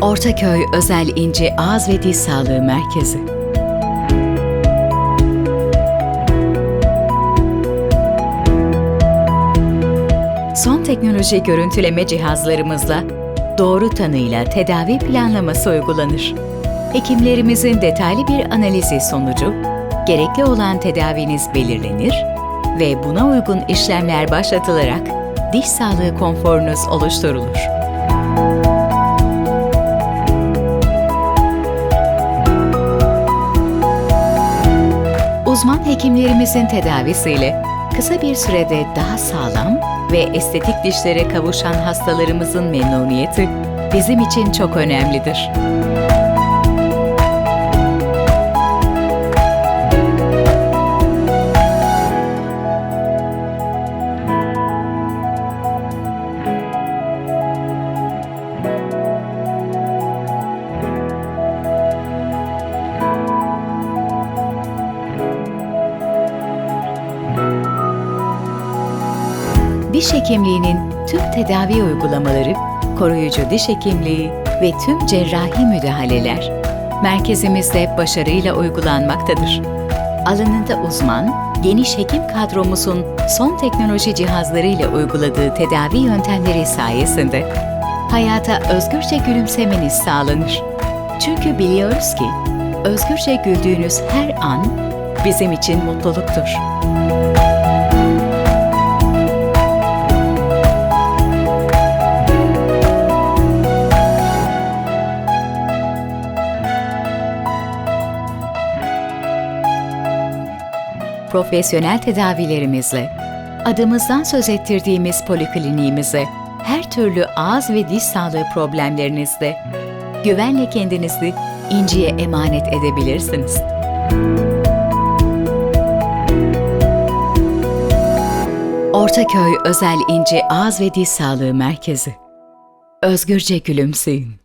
Ortaköy Özel İnce Ağız ve Diş Sağlığı Merkezi. Son teknoloji görüntüleme cihazlarımızla doğru tanıyla tedavi planlaması uygulanır. Hekimlerimizin detaylı bir analizi sonucu gerekli olan tedaviniz belirlenir ve buna uygun işlemler başlatılarak diş sağlığı konforunuz oluşturulur. Uzman hekimlerimizin tedavisiyle kısa bir sürede daha sağlam ve estetik dişlere kavuşan hastalarımızın memnuniyeti bizim için çok önemlidir. Diş hekimliğinin tüm tedavi uygulamaları, koruyucu diş hekimliği ve tüm cerrahi müdahaleler merkezimizde başarıyla uygulanmaktadır. Alanında uzman, geniş hekim kadromuzun son teknoloji cihazlarıyla uyguladığı tedavi yöntemleri sayesinde hayata özgürce gülümsemeniz sağlanır. Çünkü biliyoruz ki özgürce güldüğünüz her an bizim için mutluluktur. Profesyonel tedavilerimizle adımızdan söz ettirdiğimiz polikliniğimize her türlü ağız ve diş sağlığı problemlerinizde güvenle kendinizi İnci'ye emanet edebilirsiniz. Ortaköy Özel İnci Ağız ve Diş Sağlığı Merkezi. Özgürce gülümseyin.